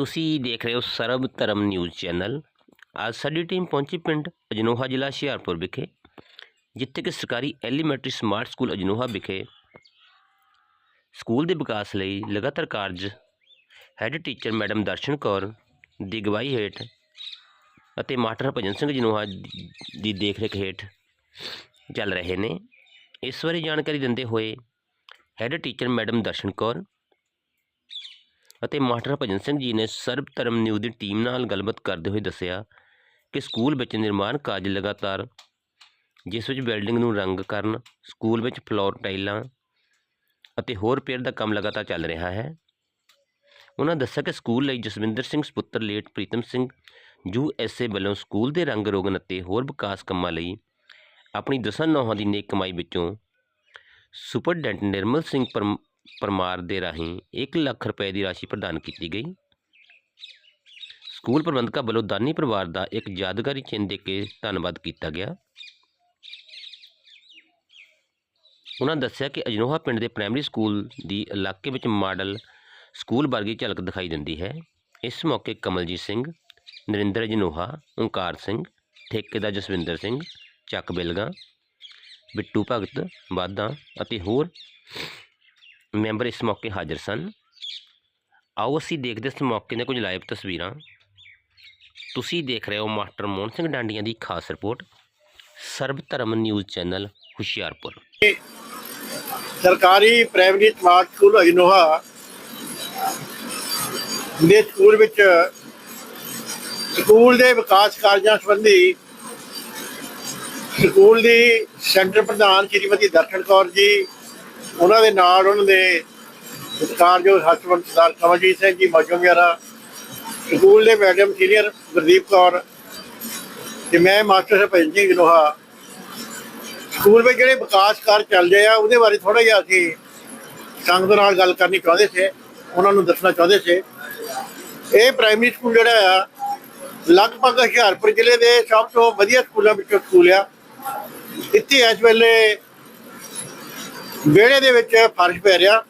ਤੁਸੀਂ ਦੇਖ ਰਹੇ ਹੋ ਸਰਬ ਧਰਮ ਨਿਊਜ਼ ਚੈਨਲ। ਅੱਜ ਸਾਡੀ ਟੀਮ ਪਹੁੰਚੀ ਪਿੰਡ ਅਜਨੋਹਾ ਜ਼ਿਲ੍ਹਾ ਹੁਸ਼ਿਆਰਪੁਰ ਵਿਖੇ, ਜਿੱਥੇ ਕਿ ਸਰਕਾਰੀ ਐਲੀਮੈਂਟਰੀ ਸਮਾਰਟ ਸਕੂਲ ਅਜਨੋਹਾ ਵਿਖੇ ਸਕੂਲ ਦੇ ਵਿਕਾਸ ਲਈ ਲਗਾਤਾਰ ਕਾਰਜ head teacher madam Darshan Kaur ਦੀ ਅਗਵਾਈ ਹੇਠ ਅਤੇ ਮਾਸਟਰ ਹਰਭਜਨ ਸਿੰਘ ਅਜਨੋਹਾ ਦੀ ਦੇਖਰੇਖ ਹੇਠ ਚੱਲ ਰਹੇ ਨੇ। ਇਸ ਬਾਰੇ ਜਾਣਕਾਰੀ ਦਿੰਦੇ ਹੋਏ head teacher madam Darshan Kaur ਅਤੇ ਮਾਸਟਰ ਭਜਨ ਸਿੰਘ ਜੀ ਨੇ ਸਰਬ ਧਰਮ ਨਿਊਜ਼ ਦੀ ਟੀਮ ਨਾਲ ਗੱਲਬਾਤ ਕਰਦੇ ਹੋਏ ਦੱਸਿਆ ਕਿ ਸਕੂਲ ਵਿੱਚ ਨਿਰਮਾਣ ਕਾਰਜ ਲਗਾਤਾਰ, ਜਿਸ ਵਿੱਚ ਬਿਲਡਿੰਗ ਨੂੰ ਰੰਗ ਕਰਨ, ਸਕੂਲ ਵਿੱਚ ਫਲੋਰ ਟਾਈਲਾਂ ਅਤੇ ਹੋਰ ਰਿਪੇਅਰ ਦਾ ਕੰਮ ਲਗਾਤਾਰ ਚੱਲ ਰਿਹਾ ਹੈ। ਉਹਨਾਂ ਦੱਸਿਆ ਕਿ ਸਕੂਲ ਲਈ Jaswinder Singh ਸੁਪੁੱਤਰ, late Pritam Singh U S A ਵੱਲੋਂ ਸਕੂਲ ਦੇ ਰੰਗ ਰੋਗਨ ਅਤੇ ਹੋਰ ਵਿਕਾਸ ਕੰਮਾਂ ਲਈ ਆਪਣੀ ਦਸਾਂ ਨੌਹਾਂ ਦੀ ਨੇਕ ਕਮਾਈ ਵਿੱਚੋਂ ਸੁਪਰਡੈਂਟ ਨਿਰਮਲ ਸਿੰਘ ਪਰਮ ਪਰਮਾਰ ਦੇ ਰਾਹੀਂ 1 ਲੱਖ ਰੁਪਏ ਦੀ ਰਾਸ਼ੀ ਪ੍ਰਦਾਨ ਕੀਤੀ ਗਈ। ਸਕੂਲ ਪ੍ਰਬੰਧਕਾਂ ਵੱਲੋਂ ਦਾਨੀ ਪਰਿਵਾਰ ਦਾ ਇੱਕ ਯਾਦਗਾਰੀ ਚਿੰਨ੍ਹ ਦੇ ਕੇ ਧੰਨਵਾਦ ਕੀਤਾ ਗਿਆ। ਉਹਨਾਂ ਦੱਸਿਆ ਕਿ ਅਜਨੋਹਾ ਪਿੰਡ ਦੇ ਪ੍ਰਾਇਮਰੀ ਸਕੂਲ ਦੀ ਇਲਾਕੇ ਵਿੱਚ ਮਾਡਲ ਸਕੂਲ ਵਰਗੀ ਝਲਕ ਦਿਖਾਈ ਦਿੰਦੀ ਹੈ। ਇਸ ਮੌਕੇ ਕਮਲਜੀਤ ਸਿੰਘ, ਨਰਿੰਦਰ ਅਜਨੋਹਾ, ਓਂਕਾਰ ਸਿੰਘ, ਠੇਕੇਦਾਰ ਜਸਵਿੰਦਰ ਸਿੰਘ, ਚੱਕ ਬਿਲਗਾ, ਬਿੱਟੂ ਭਗਤ, ਵਾਧਾ ਅਤੇ ਹੋਰ ਮੈਂਬਰ ਇਸ ਮੌਕੇ ਹਾਜ਼ਰ ਸਨ। ਆਓ ਅਸੀਂ ਦੇਖਦੇ ਇਸ ਮੌਕੇ ਦੀਆਂ ਕੁਝ ਲਾਈਵ ਤਸਵੀਰਾਂ। ਤੁਸੀਂ ਦੇਖ ਰਹੇ ਹੋ ਮਾਸਟਰ ਮੋਹਨ ਸਿੰਘ ਡਾਂਡੀਆਂ ਦੀ ਖਾਸ ਰਿਪੋਰਟ ਸਰਬ ਧਰਮ ਨਿਊਜ਼ ਚੈਨਲ, ਹੁਸ਼ਿਆਰਪੁਰ। ਸਰਕਾਰੀ ਪ੍ਰਾਇਮਰੀ ਸਮਾਰਟ ਸਕੂਲ ਅਜਨੋਹਾ ਦੇ ਸਕੂਲ ਵਿੱਚ ਸਕੂਲ ਦੇ ਵਿਕਾਸ ਕਾਰਜਾਂ ਸੰਬੰਧੀ ਸਕੂਲ ਦੀ ਸੈਂਟਰ ਪ੍ਰਧਾਨ ਸ਼੍ਰੀਮਤੀ ਦਰਸ਼ਨ ਕੌਰ ਜੀ ਉਹਨਾਂ ਦੇ ਨਾਲ ਉਹਨਾਂ ਦੇ ਸਤਿਕਾਰਯੋਗ ਹਸਬੰਦ ਸਰਦਾਰ ਕਮਲਜੀਤ ਸਿੰਘ ਜੀ ਮੌਜੂਦ ਸਕੂਲ ਦੇ ਮੈਡਮ ਸੀਨੀਅਰ ਗੁਰਦੀਪ ਕੌਰ ਤੇ ਮੈਂ ਮਾਸਟਰ ਹਰਭਜਨ ਸਿੰਘ ਜਨੋਹਾ ਸਕੂਲ ਵਿੱਚ ਜਿਹੜੇ ਵਿਕਾਸ ਕਾਰਜ ਚੱਲਦੇ ਆ, ਉਹਦੇ ਬਾਰੇ ਥੋੜਾ ਜਿਹਾ ਅਸੀਂ ਸੰਗਤ ਨਾਲ ਗੱਲ ਕਰਨੀ ਚਾਹੁੰਦੇ ਸੀ, ਉਹਨਾਂ ਨੂੰ ਦੱਸਣਾ ਚਾਹੁੰਦੇ ਸੀ। ਇਹ ਪ੍ਰਾਇਮਰੀ ਸਕੂਲ ਜਿਹੜਾ ਆ, ਲਗਭਗ ਹੁਸ਼ਿਆਰਪੁਰ ਜ਼ਿਲ੍ਹੇ ਦੇ ਸਭ ਤੋਂ ਵਧੀਆ ਸਕੂਲਾਂ ਵਿੱਚੋਂ ਸਕੂਲ ਆ। ਇੱਥੇ ਇਸ ਵੇਲੇ ਵਿਹੜੇ ਦੇ ਵਿੱਚ ਫਰਸ਼ ਪੈ ਰਿਹਾ।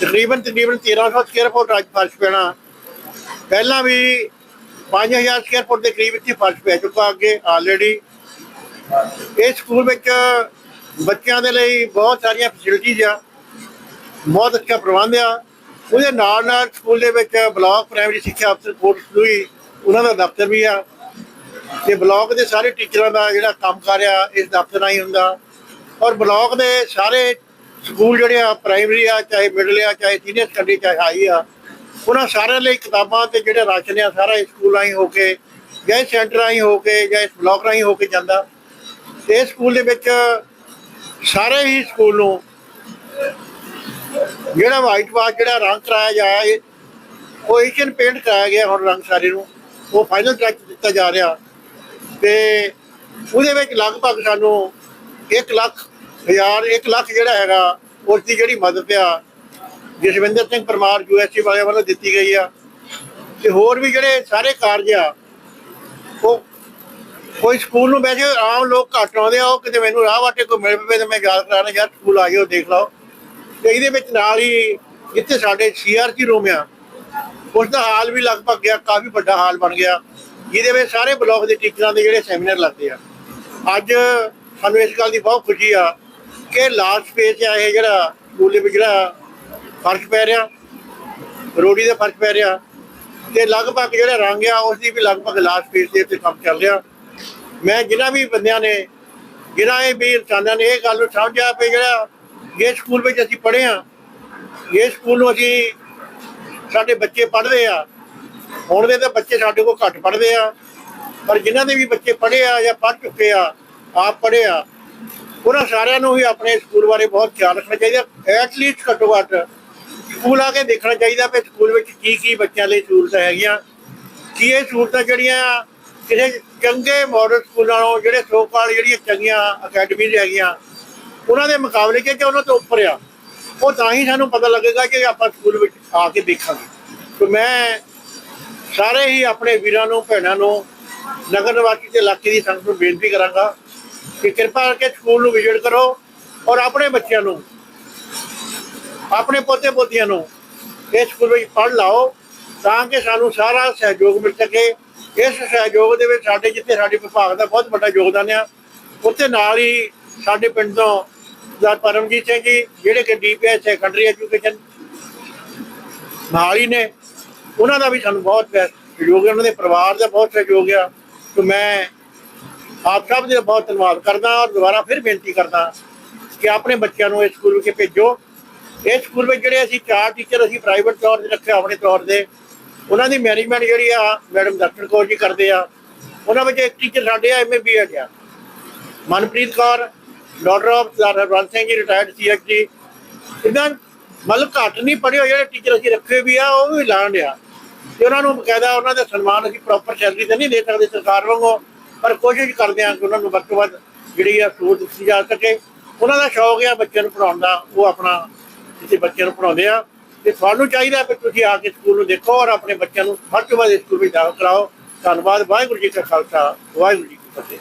ਤਕਰੀਬਨ ਤਕਰੀਬਨ 1300 ਸਕੁਅਰ ਫੁੱਟ ਅੱਜ ਫਰਸ਼ ਪੈਣਾ। ਪਹਿਲਾਂ ਵੀ 5000 ਸਕੁਅਰ ਫੁੱਟ ਦੇ ਕਰੀਬ ਇੱਥੇ ਫਰਸ਼ ਪੈ ਚੁੱਕਾ ਅੱਗੇ ਆਲਰੇਡੀ ਇਸ ਸਕੂਲ ਵਿੱਚ ਬੱਚਿਆਂ ਦੇ ਲਈ ਬਹੁਤ ਸਾਰੀਆਂ ਫੈਸਿਲਿਟੀਆਂ ਆ। ਬਹੁਤ ਅੱਛਾ ਪ੍ਰਬੰਧ ਆ। ਉਹਦੇ ਨਾਲ ਨਾਲ ਸਕੂਲ ਦੇ ਵਿੱਚ ਬਲਾਕ ਪ੍ਰਾਇਮਰੀ ਸਿੱਖਿਆ ਅਫਸਰ ਕੋਰਸ ਵੀ ਉਹਨਾਂ ਦਾ ਦਫ਼ਤਰ ਵੀ ਆ। ਤੇ ਬਲਾਕ ਦੇ ਸਾਰੇ ਟੀਚਰਾਂ ਦਾ ਜਿਹੜਾ ਕੰਮ ਕਰ ਰਿਹਾ ਇਸ ਦਫ਼ਤਰ ਨਾਲ ਹੀ ਹੁੰਦਾ। ਔਰ ਬਲਾਕ ਦੇ ਸਾਰੇ ਸਕੂਲ ਜਿਹੜੇ ਆ, ਪ੍ਰਾਇਮਰੀ ਆ, ਚਾਹੇ ਮਿਡਲ ਆ, ਚਾਹੇ ਸੀਨੀਅਰ ਸੈਕੰਡਰੀ, ਚਾਹੇ ਹਾਈ ਆ, ਉਹਨਾਂ ਸਾਰਿਆਂ ਲਈ ਕਿਤਾਬਾਂ ਤੇ ਜਿਹੜੇ ਰਾਸ਼ਨ ਆ, ਸਾਰਾ ਸਕੂਲ ਰਾਹੀਂ ਹੋ ਕੇ, ਜਾਂ ਸੈਂਟਰ ਰਾਹੀਂ ਹੋ ਕੇ, ਜਾਂ ਇਸ ਬਲਾਕ ਰਾਹੀਂ ਹੋ ਕੇ ਜਾਂਦਾ। ਤੇ ਇਸ ਸਕੂਲ ਦੇ ਵਿੱਚ ਸਾਰੇ ਹੀ ਸਕੂਲ ਨੂੰ ਜਿਹੜਾ ਵਾਈਟ ਵਾਸ਼ ਜਿਹੜਾ ਰੰਗ ਕਰਾਇਆ ਜਾ ਉਹ ਏਸ਼ੀਅਨ ਪੇਂਟ ਕਰਾਇਆ ਗਿਆ ਹੁਣ ਰੰਗ ਸਾਰੇ ਨੂੰ। ਉਹ ਫਾਈਨਲ ਟੱਚ ਦਿੱਤਾ ਜਾ ਰਿਹਾ। ਤੇ ਉਹਦੇ ਵਿੱਚ ਲਗਭਗ ਸਾਨੂੰ 1 ਲੱਖ ਹਜ਼ਾਰ 1 ਲੱਖ ਜਿਹੜਾ ਹੈਗਾ, ਉਸ ਦੀ ਜਿਹੜੀ ਮਦਦ ਆ, ਜਸਵਿੰਦਰ ਸਿੰਘ ਪਰਮਾਰ ਯੂਐਸਸੀ ਵਾਲਿਆਂ ਵੱਲੋਂ ਦਿੱਤੀ ਗਈ ਆ। ਤੇ ਹੋਰ ਵੀ ਜਿਹੜੇ ਸਾਰੇ ਕਾਰਜ ਆ, ਉਹ ਕੋਈ ਸਕੂਲ ਨੂੰ ਵੈਸੇ ਆਮ ਲੋਕ ਘੱਟ ਆਉਂਦੇ ਆ, ਉਹ ਕਿਤੇ ਮੈਨੂੰ ਰਾਹ ਵਾਟੇ ਕੋਈ ਮਿਲ ਪਵੇ ਤੇ ਮੈਂ ਯਾਦ ਕਰਾਣਾ ਯਾਰ ਸਕੂਲ ਆ ਜਾਓ, ਦੇਖ ਲਓ। ਤੇ ਇਹਦੇ ਵਿੱਚ ਨਾਲ ਹੀ ਜਿੱਥੇ ਸਾਡੇ ਸੀਆਰਸੀ ਰੂਮ ਆ ਉਸ ਦਾ ਹਾਲ ਵੀ ਲਗਭਗ ਗਿਆ, ਕਾਫੀ ਵੱਡਾ ਹਾਲ ਬਣ ਗਿਆ। ਜਿਹਦੇ ਵਿੱਚ ਸਾਰੇ ਬਲਾਕ ਦੇ ਟੀਚਰਾਂ ਦੇ ਜਿਹੜੇ ਸੈਮੀਨਾਰ ਲੱਗਦੇ ਆ। ਅੱਜ ਸਾਨੂੰ ਇਸ ਗੱਲ ਦੀ ਬਹੁਤ ਖੁਸ਼ੀ ਆ ਕਿ ਲਾਸਟ ਸਪੇਸ ਆ ਇਹ ਜਿਹੜਾ ਸਕੂਲ ਵਿੱਚ ਜਿਹੜਾ ਫ਼ਰਕ ਪੈ ਰਿਹਾ, ਰੋੜੀ ਦਾ ਫ਼ਰਕ ਪੈ ਰਿਹਾ ਤੇ ਲਗਭਗ ਜਿਹੜਾ ਰੰਗ ਆ ਉਸ ਦੀ ਵੀ ਲਗਭਗ ਲਾਸਟ ਸਪੇਸ ਦੇ ਉੱਤੇ ਕੰਮ ਚੱਲ ਰਿਹਾ। ਮੈਂ ਜਿਨ੍ਹਾਂ ਵੀ ਬੰਦਿਆਂ ਨੇ ਜਿਨ੍ਹਾਂ ਇਹ ਵੀ ਇਨਸਾਨਾਂ ਨੇ ਇਹ ਗੱਲ ਨੂੰ ਸਮਝਿਆ ਵੀ ਜਿਹੜਾ ਇਹ ਸਕੂਲ ਵਿੱਚ ਅਸੀਂ ਪੜ੍ਹੇ ਆ ਇਹ ਸਕੂਲ ਨੂੰ ਅਸੀਂ ਸਾਡੇ ਬੱਚੇ ਪੜ੍ਹਦੇ ਆ, ਹੁਣ ਦੇ ਤਾਂ ਬੱਚੇ ਸਾਡੇ ਕੋਲ ਘੱਟ ਪੜ੍ਹਦੇ ਆ, ਪਰ ਜਿਨ੍ਹਾਂ ਦੇ ਵੀ ਬੱਚੇ ਪੜ੍ਹੇ ਆ ਜਾਂ ਪੜ੍ਹ ਚੁੱਕੇ ਆ, ਆਪ ਪੜ੍ਹੇ ਆ ਉਹਨਾਂ ਸਾਰਿਆਂ ਨੂੰ ਹੀ ਆਪਣੇ ਸਕੂਲ ਬਾਰੇ ਬਹੁਤ ਖਿਆਲ ਰੱਖਣਾ ਚਾਹੀਦਾ। ਐਟਲੀਸਟ ਘੱਟੋ ਘੱਟ ਸਕੂਲ ਆ ਕੇ ਦੇਖਣਾ ਚਾਹੀਦਾ ਵੀ ਸਕੂਲ ਵਿੱਚ ਕੀ ਕੀ ਬੱਚਿਆਂ ਲਈ ਸਹੂਲਤਾਂ ਹੈਗੀਆਂ। ਕੀ ਇਹ ਸਹੂਲਤਾਂ ਜਿਹੜੀਆਂ ਕਿਸੇ ਚੰਗੇ ਮਾਡਲ ਸਕੂਲਾਂ ਨਾਲੋਂ ਜਿਹੜੇ ਸੋਕਾਲ ਜਿਹੜੀਆਂ ਚੰਗੀਆਂ ਅਕੈਡਮੀਜ਼ ਹੈਗੀਆਂ, ਉਹਨਾਂ ਦੇ ਮੁਕਾਬਲੇ 'ਚ ਕਿ ਉਹਨਾਂ ਤੋਂ ਉੱਪਰ ਆ, ਉਹ ਤਾਂ ਹੀ ਸਾਨੂੰ ਪਤਾ ਲੱਗੇਗਾ ਕਿ ਆਪਾਂ ਸਕੂਲ ਵਿੱਚ ਆ ਕੇ ਦੇਖਾਂਗੇ। ਤੇ ਮੈਂ ਸਾਰੇ ਹੀ ਆਪਣੇ ਵੀਰਾਂ ਨੂੰ, ਭੈਣਾਂ ਨੂੰ ਨਗਰ ਨਿਵਾਸੀ ਤੇ ਇਲਾਕੇ ਦੀ ਸੰਗਤ ਨੂੰ ਬੇਨਤੀ ਕਰਾਂਗਾ ਕਿ ਕਿਰਪਾ ਕਰਕੇ ਸਕੂਲ ਨੂੰ ਵਿਜ਼ਿਟ ਕਰੋ ਔਰ ਆਪਣੇ ਬੱਚਿਆਂ ਨੂੰ, ਆਪਣੇ ਪੋਤੇ ਪੋਤੀਆਂ ਨੂੰ ਇਸ ਸਕੂਲ ਵਿੱਚ ਪੜ੍ਹ ਲਾਓ ਤਾਂ ਕਿ ਸਾਨੂੰ ਸਾਰਾ ਸਹਿਯੋਗ ਮਿਲ ਸਕੇ। ਇਸ ਸਹਿਯੋਗ ਦੇ ਵਿੱਚ ਸਾਡੇ ਜਿੱਥੇ ਸਾਡੇ ਵਿਭਾਗ ਦਾ ਬਹੁਤ ਵੱਡਾ ਯੋਗਦਾਨ ਆ, ਉੱਥੇ ਨਾਲ ਹੀ ਸਾਡੇ ਪਿੰਡ ਤੋਂ ਸਰਦਾਰ ਪਰਮਜੀਤ ਸਿੰਘ ਜੀ, ਜਿਹੜੇ ਕਿ ਡੀਪੀਐਸ ਸੈਕੰਡਰੀ ਐਜੂਕੇਸ਼ਨ ਮਹਾਲੀ ਨੇ, ਉਹਨਾਂ ਦਾ ਵੀ ਸਾਨੂੰ ਬਹੁਤ ਸਹਿਯੋਗ ਹੈ, ਉਹਨਾਂ ਦੇ ਪਰਿਵਾਰ ਦਾ ਬਹੁਤ ਸਹਿਯੋਗ ਆ। ਤੇ ਮੈਂ ਆਪ ਸਭ ਦਾ ਬਹੁਤ ਧੰਨਵਾਦ ਕਰਦਾ ਔਰ ਦੁਬਾਰਾ ਫਿਰ ਬੇਨਤੀ ਕਰਦਾ ਕਿ ਆਪਣੇ ਬੱਚਿਆਂ ਨੂੰ ਇਸ ਸਕੂਲ ਵਿੱਚ ਭੇਜੋ। ਇਸ ਸਕੂਲ ਵਿੱਚ ਜਿਹੜੇ ਅਸੀਂ ਚਾਰ ਟੀਚਰ ਅਸੀਂ ਪ੍ਰਾਈਵੇਟ ਤੌਰ ਤੇ ਰੱਖੇ ਆਪਣੇ ਤੌਰ ਤੇ, ਉਹਨਾਂ ਦੀ ਮੈਨੇਜਮੈਂਟ ਜਿਹੜੀ ਆ ਮੈਡਮ ਦਰਸ਼ਨ ਕੌਰ ਜੀ ਕਰਦੇ ਆ। ਉਹਨਾਂ ਵਿੱਚ ਇੱਕ ਟੀਚਰ ਸਾਡੇ ਆ ਐਮਏ ਬੀਐਡ ਆ Manpreet Kaur daughter of Sardar Singh ji retired CHG ਇਦਾਂ ਮਤਲਬ ਘੱਟ ਨਹੀਂ ਪੜ੍ਹੇ ਹੋਏ ਜਿਹੜੇ ਟੀਚਰ ਅਸੀਂ ਰੱਖੇ ਵੀ ਆ, ਉਹ ਵੀ ਲਾਣ ਆ। ਤੇ ਉਹਨਾਂ ਨੂੰ ਬਕਾਇਦਾ ਉਹਨਾਂ ਦਾ ਸਨਮਾਨ ਅਸੀਂ ਪ੍ਰੋਪਰ ਸੈਲਰੀ ਤੇ ਨਹੀਂ ਦੇ ਸਕਦੇ ਸਰਕਾਰ ਵੱਲੋਂ ਪਰ ਕੋਸ਼ਿਸ਼ ਕਰਦੇ ਆ ਕਿ ਉਹਨਾਂ ਨੂੰ ਵੱਧ ਤੋਂ ਵੱਧ ਜਿਹੜੀ ਆ ਸਹੂਲਤ ਦਿੱਤੀ ਜਾ ਸਕੇ। ਉਹਨਾਂ ਦਾ ਸ਼ੌਕ ਆ ਬੱਚਿਆਂ ਨੂੰ ਪੜਾਉਣ ਦਾ, ਉਹ ਆਪਣਾ ਕਿਸੇ ਬੱਚਿਆਂ ਨੂੰ ਪੜਾਉਂਦੇ ਆ। ਤੇ ਤੁਹਾਨੂੰ ਚਾਹੀਦਾ ਕਿ ਤੁਸੀਂ ਆ ਕੇ ਸਕੂਲ ਨੂੰ ਦੇਖੋ ਔਰ ਆਪਣੇ ਬੱਚਿਆਂ ਨੂੰ ਵੱਧ ਤੋਂ ਵੱਧ ਇਸ ਸਕੂਲ ਵਿੱਚ ਦਾਖਲ ਕਰਾਓ। ਧੰਨਵਾਦ, ਵਾਹਿਗੁਰੂ ਜੀ ਕਾ ਖਾਲਸਾ, ਵਾਹਿਗੁਰੂ ਜੀ ਕੀ ਫਤਿਹ।